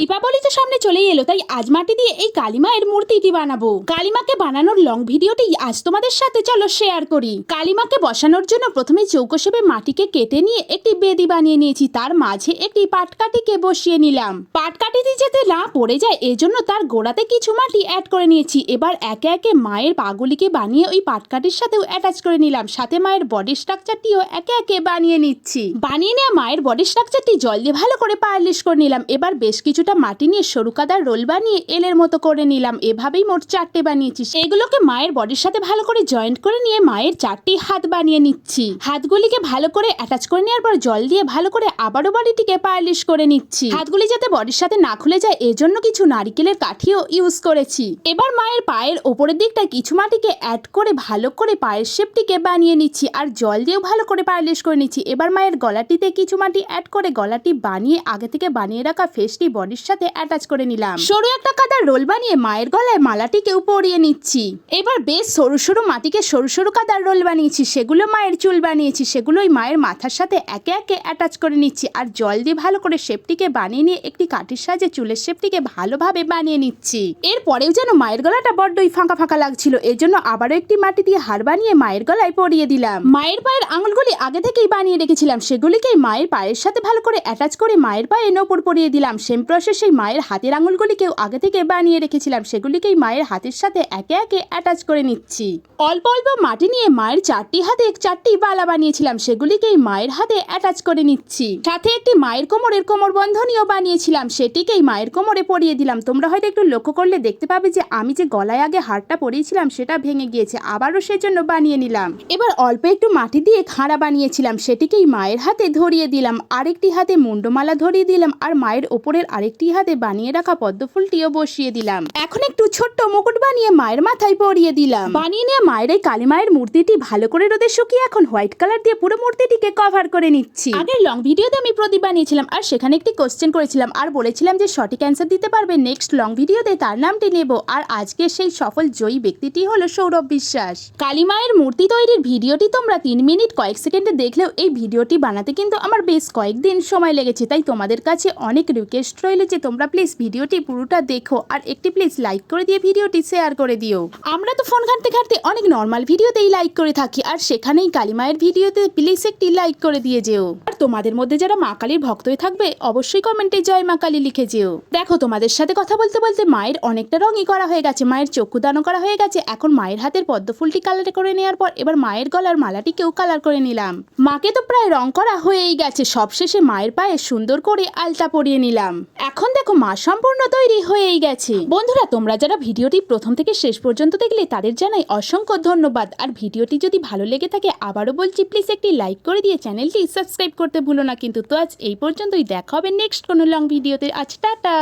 দীপাবলি তো সামনে চলেই এলো, তাই আজ মাটি দিয়ে এই কালিমায়ের মূর্তিটি বানাবো। কালিমাকে বানানোর লং ভিডিওটি আজ তোমাদের সাথে চলো শেয়ার করি। কালিমাকে বসানোর জন্য প্রথমে চৌকো মাটিকে কেটে নিয়ে একটি বেদি বানিয়ে নিয়েছি, তার মাঝে একটি পাটকাঠিকে বসিয়ে নিলাম। পাটকাঠিটি যাতে না পড়ে যায়, এজন্য তার গোড়াতে কিছু মাটি অ্যাড করে নিয়েছি। এবার একে একে মায়ের পাগুলিকে বানিয়ে ওই পাটকাঠির সাথেও অ্যাটাচ করে নিলাম। সাথে মায়ের বডি স্ট্রাকচারটিও একে একে বানিয়ে নিচ্ছি। বানিয়ে নেওয়া মায়ের বডি স্ট্রাকচারটি জল দিয়ে ভালো করে পালিশ করে নিলাম। এবার বেশ কিছুটা মাটি নিয়ে সরু কাদার রোল বানিয়ে এলের মতো করে নিলাম। এভাবেই মোট চারটে বানিয়েছি এগুলোকে মায়ের বডির সাথে ভালো করে জয়েন্ট করে নিয়ে মায়ের চারটি হাত বানিয়ে নিচ্ছি। হাতগুলিকে ভালো করে অ্যাটাচ করে নেওয়ার পর জল দিয়ে ভালো করে আবারও বডিটিকে পালিশ করে নিচ্ছি। হাতগুলি যাতে বডির সাথে না খুলে যায়, এজন্য কিছু নারিকেলের কাঠিও ইউজ করেছি। এবার মায়ের পায়ের ওপরের দিকটা কিছু মাটিকে অ্যাড করে ভালো করে পায়ের শেপটিকে বানিয়ে নিচ্ছি আর জল দিয়েও ভালো করে পালিশ করে নিচ্ছি। এবার মায়ের গলাটিতে কিছু মাটি অ্যাড করে গলাটি বানিয়ে আগে থেকে বানিয়ে রাখা ফেসটি বডির সাথে অ্যাটাচ করে নিলাম। সরু একটা কাদার রোল বানিয়ে মায়ের গলায় মালাটিকেও পরিয়ে নিচ্ছি। এবার বেশ সরু সরু মাটিকে সরু সরু কাদার রোল বানিয়েছি, সেগুলো মায়ের চুল বানিয়েছি, সেগুলোই মায়ের মাথার সাথে একে একে অ্যাটাচ করে নিচ্ছি আর জল দিয়ে ভালো করে শেপটিকে বানিয়ে নিয়ে একটি কাঠির সাহায্যে চুলের শেপটিকে ভালোভাবে বানিয়ে নিচ্ছি। এরপরেও যেন মায়ের গলাটা বড্ডই ফাঁকা ফাঁকা লাগছিল এর জন্য আবারও একটি মাটি দিয়ে হার বানিয়ে মায়ের গলায় পরিয়ে দিলাম। মায়ের পায়ের আঙুলগুলি আগে থেকেই বানিয়ে রেখেছিলাম, সেগুলিকেই মায়ের পায়ের সাথে ভালো করে অ্যাটাচ করে মায়ের পায়ে নপুর পরিয়ে দিলাম। সেম প্রসেসেই মায়ের হাতের আঙুলগুলিকেও আগে থেকে বানিয়ে রেখেছিলাম, সেগুলিকেই মায়ের হাতের সাথে একে একে অ্যাটাচ করে নিচ্ছি। অল্প অল্প মাটি নিয়ে মায়ের চারটি হাতে চারটি বালা বানিয়েছিলাম, সেগুলিকেই মায়ের হাতে অ্যাটাচ করে নিচ্ছি। সাথে একটি মায়ের কোমরের কোমর বন্ধনীও বানিয়েছিলাম, সেটিকেই মায়ের কোমরে পরিয়ে দিলাম। তোমরা হয়তো একটু লক্ষ্য করলে দেখতে পাবে যে আমি যে গলায় আগে হারটা পরিয়েছিলাম, সেটা ভেঙে গিয়েছে, আবারও সেজন্য বানিয়ে নিলাম। এবার অল্প একটু মাটি দিয়ে খাঁড়া বানিয়েছিলাম, সেটিকেই মায়ের হাতে ধরিয়ে দিলাম, আরেকটি হাতে মুন্ডমালা ধরিয়ে দিলাম, আর মায়ের ওপরের আরেকটি হাতে বানিয়ে রাখা পদ্মফুলটিও বসিয়ে দিলাম। এখন একটু ছোট্ট মুকুট বানিয়ে মায়ের মাথায় পরিয়ে দিলাম। বানিয়ে নিয়ে মায়ের এই কালী মায়ের মূর্তিটি ভালো করে রোদে শুকিয়ে এখন হোয়াইট কালার দিয়ে পুরো মূর্তিটিকে কভার করে নিচ্ছি। আগের লং ভিডিওতে আমি প্রদীপ বানিয়েছিলাম আর সেখানে একটি কোশ্চেন করেছিলাম আর বলেছিলাম যে সঠিক অ্যান্সার দিতে পারবে নেক্সট লং ভিডিওতে তার নামটি নেব। আর আজকে সেই সফল জয়ী ব্যক্তিটি হলো সৌরভ বিশ্বাস। কালী মায়ের মূর্তি তৈরির ভিডিওটি তোমরা তিন মিনিট কয়েক সেকেন্ডে দেখলেও এই ভিডিওটি বানাতে কিন্তু আমার বেশ কয়েকদিন সময় লেগেছে, তাই তোমাদের কাছে অনেক রিকোয়েস্ট রইল যে তোমরা প্লিজ ভিডিওটি পুরোটা দেখো আর একটি প্লিজ লাইক করে দিয়ে ভিডিওটি শেয়ার করে দিও। আমরা তো ফোন ঘাঁটতে ঘাঁটতে অনেক নর্মাল ভিডিওতেই লাইক করে থাকি আর সেখানেই কালী মায়ের ভিডিওতে প্লিজ একটি লাইক করে দিয়ে যেও। তোমাদের মধ্যে যারা মা কালীর ভক্ত হয়ে থাকবে, অবশ্যই কমেন্টে জয় মা কালী লিখে যেও। দেখো, তোমাদের সাথে কথা বলতে বলতে মায়ের অনেকটা রঙই করা হয়ে গেছে, মায়ের চক্ষু দানও করা হয়ে গেছে। এখন মায়ের হাতের পদ্ম ফুলটি কালার করে নেওয়ার পর এবার মায়ের গলার মালাটিকেও কালার করে নিলাম। মাকে তো প্রায় রং করা হয়েই গেছে, সবশেষে মায়ের পায়ে সুন্দর করে আলতা পরিয়ে নিলাম। এখন দেখো, মা সম্পূর্ণ তৈরি হয়েই গেছে। বন্ধুরা, তোমরা যারা ভিডিওটি প্রথম থেকে শেষ পর্যন্ত দেখলে, তাদের জানাই অসংখ্য ধন্যবাদ। আর ভিডিওটি যদি ভালো লেগে থাকে, আবারও বলছি প্লিজ একটি লাইক করে দিয়ে চ্যানেলটি সাবস্ক্রাইব করতে ভুলো না। কিন্তু তো আজ এই পর্যন্তই। দেখা হবে নেক্সট কোনো লং ভিডিওতে আজ টাটা।